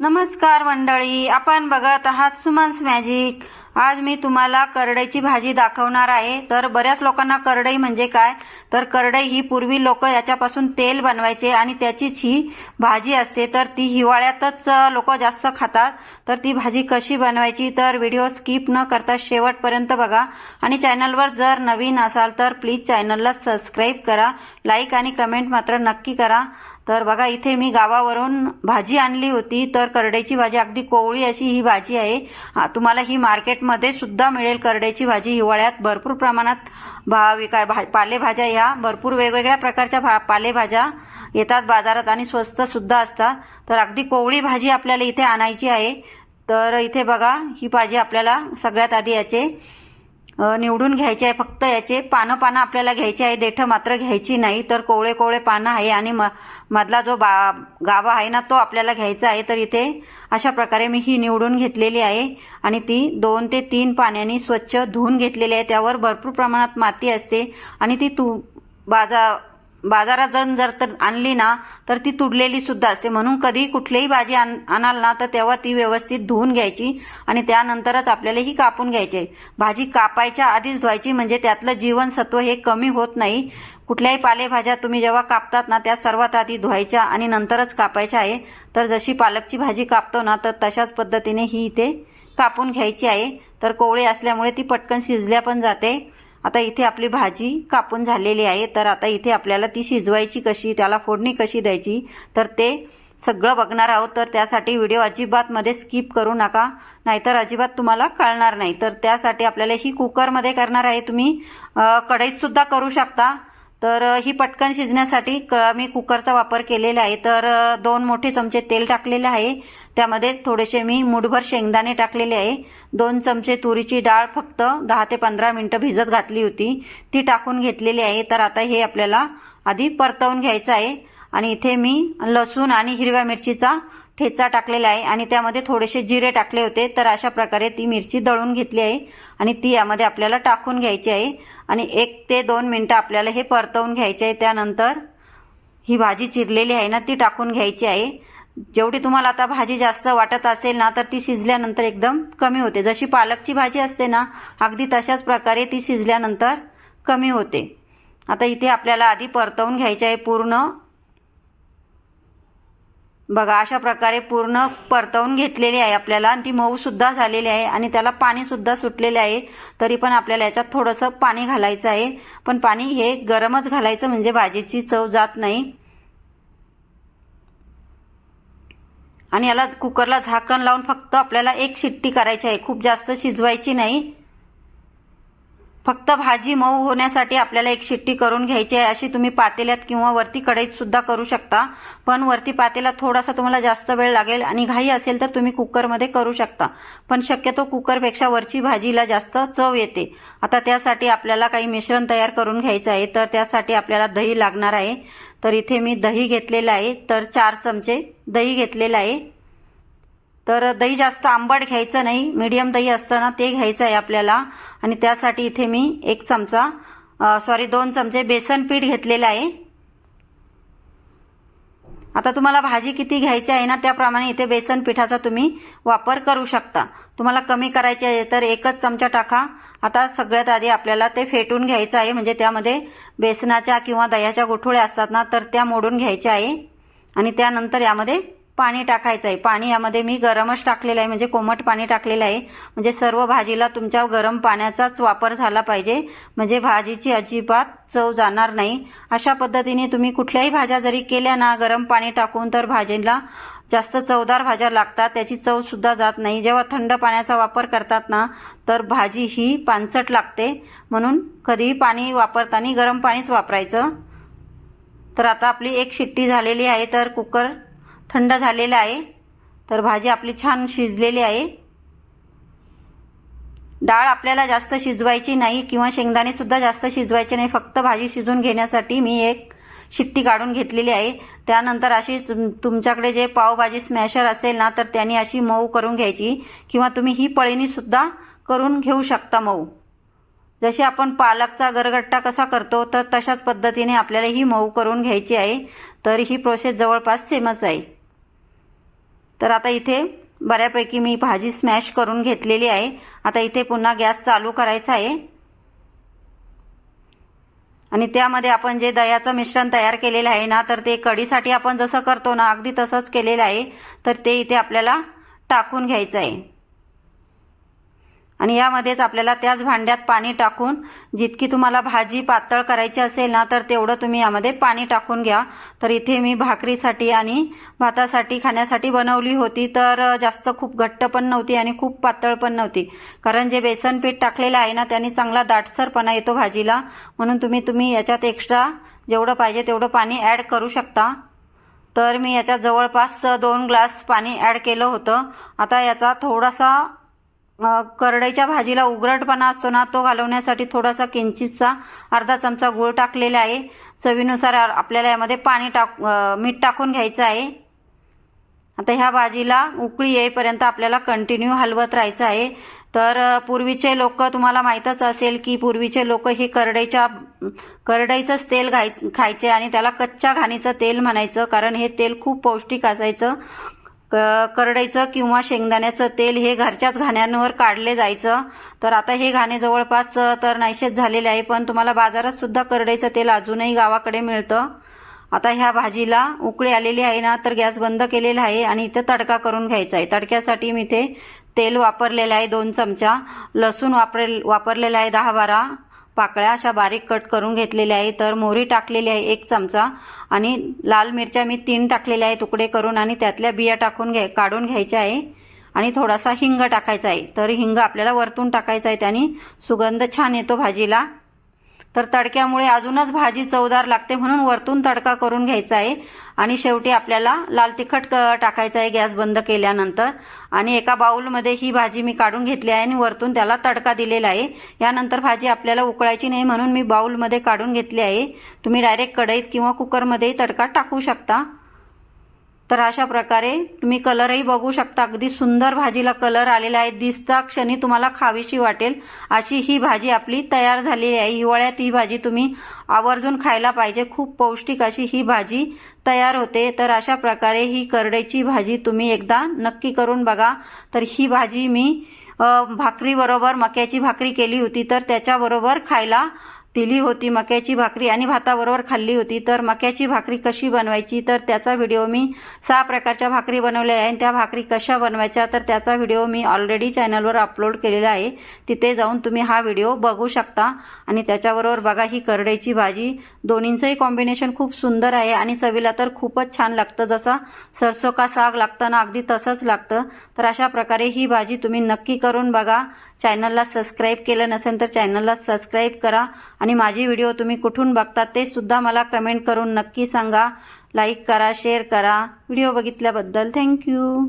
नमस्कार मंडळी आपण बघत आहात सुमन्स मॅजिक. आज मी तुम्हाला करडईची भाजी दाखवणार आहे. तर बऱ्याच लोकांना करडई म्हणजे काय? तर करडई ही पूर्वी लोक याच्यापासून तेल बनवायचे आणि त्याचीच ही भाजी असते तर ती हिवाळ्यातच लोक जास्त खातात. तर ती भाजी कशी बनवायची तर व्हिडिओ स्किप न करता शेवटपर्यंत बघा. आणि चॅनलवर जर नवीन असाल तर प्लीज चॅनलला सबस्क्राईब करा. लाईक आणि कमेंट मात्र नक्की करा. तर बघा इथे मी गावावरून भाजी आणली होती तर करड्याची भाजी अगदी कोवळी अशी ही भाजी आहे. तुम्हाला ही मार्केटमध्ये सुद्धा मिळेल करड्याची भाजी. हिवाळ्यात भरपूर प्रमाणात भा विकाय भा पालेभाज्या ह्या भरपूर वेगवेगळ्या प्रकारच्या भा पालेभाज्या येतात बाजारात आणि स्वस्त सुद्धा असतात. तर अगदी कोवळी भाजी आपल्याला इथे आणायची आहे. तर इथे बघा ही भाजी आपल्याला सगळ्यात आधी याचे निवडून घ्यायचे आहे. फक्त याचे पानं पानं आपल्याला घ्यायची आहे. देठं मात्र घ्यायची नाही. तर कोवळे कोवळे पानं आहे आणि म मधला जो बा गाभा आहे ना तो आपल्याला घ्यायचा आहे. तर इथे अशा प्रकारे मी ही निवडून घेतलेली आहे. आणि ती दोन ते तीन पाण्याने स्वच्छ धुवून घेतलेली आहे. त्यावर भरपूर प्रमाणात माती असते. आणि ती तू बाजा बाजारात जण जर तर आणली ना तर ती तुडलेली सुद्धा असते. म्हणून कधी कुठलीही भाजी आण आणाल ना तर तेव्हा ती व्यवस्थित धुवून घ्यायची आणि त्यानंतरच आपल्याला ही कापून घ्यायची. भाजी कापायच्या आधीच धुवायची म्हणजे त्यातलं जीवनसत्व हे कमी होत नाही. कुठल्याही पालेभाज्या तुम्ही जेव्हा कापतात ना त्या सर्वात आधी धुवायच्या आणि नंतरच कापायच्या आहे. तर जशी पालकची भाजी कापतो ना तर तशाच पद्धतीने ही इथे कापून घ्यायची आहे. तर कोवळी असल्यामुळे ती पटकन शिजल्या पण जाते. आता इथे आपली भाजी कापून झालेली आहे तर आता इथे आपल्याला ती शिजवायची कशी त्याला फोडणी कशी द्यायची तर ते सगळं बघणार आहोत. तर त्यासाठी व्हिडिओ अजिबातमध्ये स्किप करू नका नाहीतर अजिबात तुम्हाला कळणार नाही. तर त्यासाठी आपल्याला ही कुकरमध्ये करणार आहे तुम्ही. कढईतसुद्धा करू शकता. तर ही पटकन शिजण्यासाठी क मी कुकरचा वापर केलेला आहे. तर दोन मोठे चमचे तेल टाकलेले आहे. त्यामध्ये थोडेसे मी मुठभर शेंगदाणे टाकलेले आहे. दोन चमचे तुरीची डाळ फक्त दहा ते पंधरा मिनटं भिजत घातली होती. ती टाकून घेतलेली आहे. तर आता हे आपल्याला आधी परतवून घ्यायचं आहे. आणि इथे मी लसूण आणि हिरव्या मिरचीचा ठेचा टाकलेला आहे आणि त्यामध्ये थोडेसे जिरे टाकले होते तर अशा प्रकारे ती मिरची दळून घेतली आहे आणि ती यामध्ये आपल्याला टाकून घ्यायची आहे. आणि एक ते दोन मिनटं आपल्याला हे परतवून घ्यायचे आहे. त्यानंतर ही भाजी चिरलेली आहे ना ती टाकून घ्यायची आहे. जेवढी तुम्हाला आता भाजी जास्त वाटत असेल ना तर ती शिजल्यानंतर एकदम कमी होते. जशी पालकची भाजी असते ना अगदी तशाच प्रकारे ती शिजल्यानंतर कमी होते. आता इथे आपल्याला आधी परतवून घ्यायचे आहे पूर्ण बघा अशा प्रकारे पूर्ण परतवून घेतलेली आहे आपल्याला. आणि ती मऊ सुद्धा झालेली आहे आणि त्याला पाणी सुद्धा सुटलेले आहे. तरी पण आपल्याला याच्यात थोडंसं पाणी घालायचं आहे. पण पाणी हे गरमच घालायचं म्हणजे भाजीची चव जात नाही. आणि याला कुकरला झाकण लावून फक्त आपल्याला एक शिट्टी करायची आहे. खूप जास्त शिजवायची नाही. फक्त भाजी मऊ होण्यासाठी आपल्याला एक शिट्टी करून घ्यायची आहे. अशी तुम्ही पातेल्यात किंवा वरती कढईत सुद्धा करू शकता. पण वरती पातेल्यात थोडासा तुम्हाला जास्त वेळ लागेल आणि घाई असेल तर तुम्ही कुकरमध्ये करू शकता. पण शक्यतो कुकरपेक्षा वरची भाजीला जास्त चव येते. आता त्यासाठी आपल्याला काही मिश्रण तयार करून घ्यायचं आहे. तर त्यासाठी आपल्याला दही लागणार आहे. तर इथे मी दही घेतलेलं आहे. तर चार चमचे दही घेतलेलं आहे. तर दही जास्त आंबट घ्यायचं नाही मीडियम दही असतं ना ते घ्यायचं आहे आपल्याला. आणि त्यासाठी इथे मी एक चमचा सॉरी दोन चमचे बेसन पीठ घेतलेलं आहे. आता तुम्हाला भाजी किती घ्यायची आहे ना त्याप्रमाणे इथे बेसन पिठाचा तुम्ही वापर करू शकता. तुम्हाला कमी करायचे आहे तर एकच चमचा टाका. आता सगळ्यात आधी आपल्याला ते फेटून घ्यायचं आहे म्हणजे त्यामध्ये बेसनाच्या किंवा दह्याच्या गोठोळ्या असतात ना तर त्या मोडून घ्यायच्या आहे. आणि त्यानंतर यामध्ये पाणी टाकायचं आहे. पाणी यामध्ये मी गरमच टाकलेलं आहे. म्हणजे कोमट पाणी टाकलेलं आहे. म्हणजे सर्व भाजीला तुमच्या गरम पाण्याचाच वापर झाला पाहिजे. म्हणजे भाजीची अजिबात चव जाणार नाही. अशा पद्धतीने तुम्ही कुठल्याही भाज्या जरी केल्या ना गरम पाणी टाकून तर भाजीला जास्त चवदार भाज्या लागतात. त्याची चव सुद्धा जात नाही. जेव्हा थंड पाण्याचा वापर करतात ना तर भाजी ही पानसट लागते. म्हणून कधीही पाणी वापरताना गरम पाणीच वापरायचं. तर आता आपली एक शिट्टी झालेली आहे. तर कुकर थंड झालेला आहे. तर भाजी आपली छान शिजलेली आहे. डाळ आपल्याला जास्त शिजवायची नाही किंवा शेंगदाणे सुद्धा जास्त शिजवायचे नाही. फक्त भाजी शिजून घेण्यासाठी मी एक शिट्टी काढून घेतलेली आहे. त्यानंतर अशी तुमच्याकडे जे पावभाजी स्मॅशर असेल ना तर त्याने अशी मऊ करून घ्यायची किंवा तुम्ही ही पळीनी सुद्धा करून घेऊ शकता मऊ. जशी आपण पालकचा गरगट्टा कसा करतो तर तशाच पद्धतीने आपल्याला ही मऊ करून घ्यायची आहे. तर ही प्रोसेस जवळपास सेमच आहे. तर आता इथे बऱ्यापैकी मी भाजी स्मॅश करून घेतलेली आहे. आता इथे पुन्हा गॅस चालू करायचा आहे. आणि त्यामध्ये आपण जे दह्याचं मिश्रण तयार केलेलं आहे ना तर ते कढीसाठी आपण जसं करतो ना अगदी तसंच केलेलं आहे. तर ते इथे आपल्याला टाकून घ्यायचं आहे. आणि यामध्येच आपल्याला त्याच भांड्यात पाणी टाकून जितकी तुम्हाला भाजी पातळ करायची असेल ना तर तेवढं तुम्ही यामध्ये पाणी टाकून घ्या. तर इथे मी भाकरीसाठी आणि भातासाठी खाण्यासाठी बनवली होती तर जास्त खूप घट्ट पण नव्हती आणि खूप पातळ पण नव्हती. कारण जे बेसन पीठ टाकलेलं आहे ना त्याने चांगला दाटसरपणा येतो भाजीला. म्हणून तुम्ही तुम्ही याच्यात एक्स्ट्रा जेवढं पाहिजे तेवढं पाणी ॲड करू शकता. तर मी याच्यात जवळपास दोन ग्लास पाणी ॲड केलं होतं. आता याचा थोडासा करडईच्या भाजीला उघडपणा असतो ना तो घालवण्यासाठी थोडासा किंचितचा अर्धा चमचा गूळ टाकलेला आहे. चवीनुसार आपल्याला यामध्ये पाणी टाक मीठ टाकून घ्यायचं आहे. आता ह्या भाजीला उकळी येईपर्यंत आपल्याला कंटिन्यू हलवत राहायचं आहे. तर पूर्वीचे लोक तुम्हाला माहीतच असेल की पूर्वीचे लोक हे करडईच्या करडईचंच तेल घाय खायचे आणि त्याला कच्च्या घाणीचं तेल म्हणायचं कारण हे तेल खूप पौष्टिक असायचं. करडईचं किंवा शेंगदाण्याचं तेल हे घरच्याच घाण्यांवर काढले जायचं. तर आता हे घाणे जवळपास तर नाहीशेच झालेले आहे पण तुम्हाला बाजारात सुद्धा करडईचं तेल अजूनही गावाकडे मिळतं. आता ह्या भाजीला उकळी आलेली आहे ना तर गॅस बंद केलेला आहे आणि इथं तडका करून घ्यायचा आहे. तडक्यासाठी मी इथे तेल वापरलेलं आहे दोन चमचा. लसूण वापरेल वापरलेला आहे दहा बारा. पाकळ्या अशा बारीक कट करून घेतलेल्या आहे तर मोहरी टाकलेली आहे एक चमचा आणि लाल मिरच्या मी तीन टाकलेल्या आहे तुकडे करून आणि त्यातल्या बिया टाकून घ्याय काढून घ्यायच्या आहे. आणि थोडासा हिंग टाकायचा आहे. तर हिंग आपल्याला वरतून टाकायचा आहे त्याने सुगंध छान येतो भाजीला. तर तडक्यामुळे अजूनच भाजी चवदार लागते म्हणून वरतून तडका करून घ्यायचा आहे. आणि शेवटी आपल्याला लाल तिखट क- टाकायचं आहे गॅस बंद केल्यानंतर. आणि एका बाउलमध्ये ही भाजी मी काढून घेतली आहे आणि वरतून त्याला तडका दिलेला आहे. यानंतर भाजी आपल्याला उकळायची नाही म्हणून मी बाऊलमध्ये काढून घेतली आहे. तुम्ही डायरेक्ट कढईत किंवा कुकरमध्येही तडका टाकू शकता. तर अशा प्रकारे तुम्ही कलरही बघू शकता. अगदी सुंदर भाजीला कलर आलेला आहे. दिसता क्षणी तुम्हाला खावीशी वाटेल. अशी ही भाजी आपली तयार झालेली आहे. हिवाळ्यात ही भाजी तुम्ही आवर्जून खायला पाहिजे. खूप पौष्टिक अशी ही भाजी तयार होते. तर अशा प्रकारे ही करडईची भाजी तुम्ही एकदा नक्की करून बघा. तर ही भाजी मी भाकरीबरोबर मक्याची भाकरी केली होती. तर त्याच्याबरोबर खायला दिली होती मक्याची भाकरी आणि भाताबरोबर खाल्ली होती. तर मक्याची भाकरी कशी बनवायची? तर त्याचा व्हिडिओ मी सहा प्रकारच्या भाकरी बनवलेल्या आहे आणि त्या भाकरी कशा बनवायच्या? तर त्याचा व्हिडिओ मी ऑलरेडी चॅनलवर अपलोड केलेला आहे. तिथे जाऊन तुम्ही हा व्हिडिओ बघू शकता. आणि त्याच्याबरोबर बघा ही करडईची भाजी. दोन्हींचंही कॉम्बिनेशन खूप सुंदर आहे आणि चवीला तर खूपच छान लागतं. जसा सरसो का साग लागतं ना अगदी तसंच लागतं. तर अशा प्रकारे ही भाजी तुम्ही नक्की करून बघा. चॅनलला सबस्क्राईब केलं नसेल तर चॅनलला सबस्क्राईब करा. आणि माझी व्हिडिओ तुम्ही कुठून बघता ते सुद्धा मला कमेंट करून नक्की सांगा. लाईक करा शेअर करा. Video बघितल्याबद्दल thank you